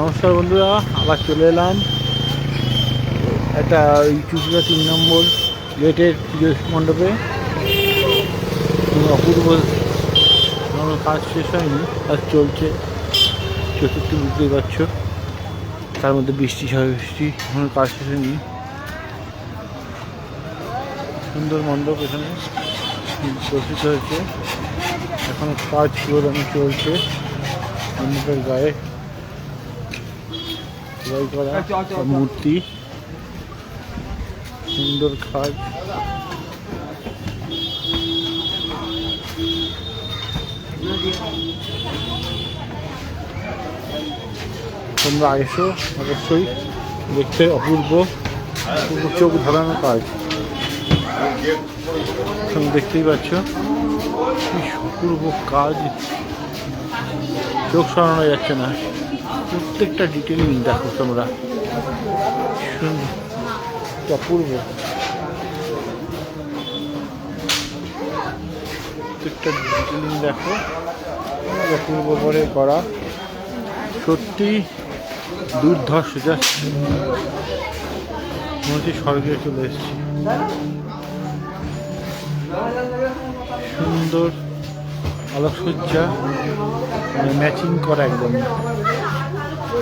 নমস্কার বন্ধুরা, আবার চলে এলাম। একটা ওই চুচুড়া তিন নম্বর গেটের পুজো মণ্ডপে। অপূর্ব কাজ শেষ হয়নি, কাজ চলছে। চতুর্থ বুঝতেই পারছ। তার মধ্যে বৃষ্টি, ঝড় বৃষ্টি এখনও কাজ শেষ হয়নি। সুন্দর মণ্ডপ এখানে প্রস্তুত হয়েছে এখনও কাজ পুরোদমে চলছে। মণ্ডপের গায়ে করা মূর্তি। সুন্দর কাজ তোমরা এসো, অবশ্যই। দেখতে অপূর্ব। অপূর্ব চোখ ধরানো কাজ। তুমি দেখতেই পাচ্ছ, কি অপূর্ব কাজ। চোখ সরানো যাচ্ছে না। প্রত্যেকটা ডিটেলিং দেখো তোমরা। অপূর্ব। প্রত্যেকটা ডিটেলিং দেখো, অপূর্ব করে করা। সত্যি দুর্ধর্ষ জাস্ট মনে স্বর্গে চলে এসেছি। সুন্দর আলোকসজ্জা মানে ম্যাচিং করা একদম।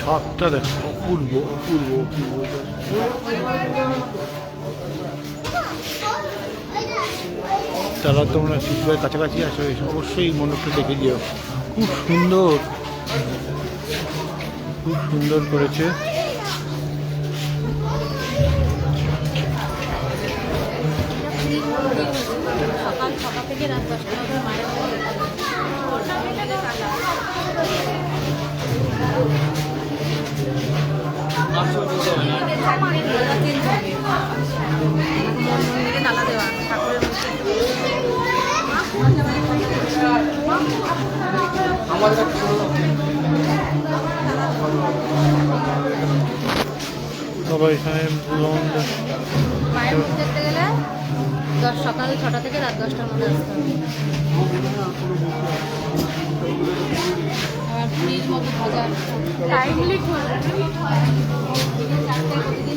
ছাদটা দেখো অপূর্ব অপূর্ব অপূর্ব। তারা তোমরা শিশুদের কাছাকাছি আসো অবশ্যই মণ্ডপটা দেখে যেও খুব সুন্দর। খুব সুন্দর করেছে। থেকে রাত দশটা অবধি মায়ের মন্দিরে তালা দেওয়া ঠাকুরের সবাই এখানে মায়ের মন্দির গেলে দশ সকাল ছটা থেকে রাত দশটার মধ্যে আসতে হবে।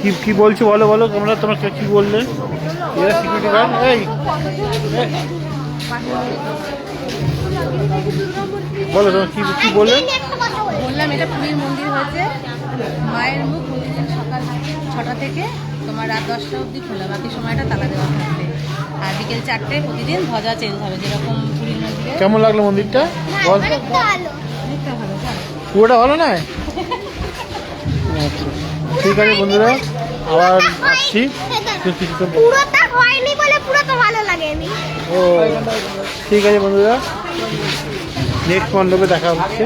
কি কি বলছো বলো বলো তোমরা তোমরা কে- কি বললে? এরা সিকিউরিটি গার্ড এই এই, বলো তোমার কি কি বললে? বললাম এটা পুরীর মন্দির হয়েছে। মায়ের মুখ প্রতিদিন সকাল ছটা থেকে তোমার রাত দশটা অবধি খোলা বাকি সময়টা তালা দেওয়া থাকবে। আর বিকেল চারটে প্রতিদিন ধ্বজা চেঞ্জ হবে যেরকম পুরীর মন্দিরে। কেমন লাগল মন্দিরটা? বল অনেকটা ভালো। পুরোটা ভালো নয়? আচ্ছা। ঠিক আছে বন্ধুরা আবার আসছি তো কিছুক্ষণ পর। পুরোটা হয়নি বলে পুরোটা ভালো লাগেনি। ও ঠিক আছে বন্ধুরা। নেক্সট মণ্ডপে দেখা হচ্ছে।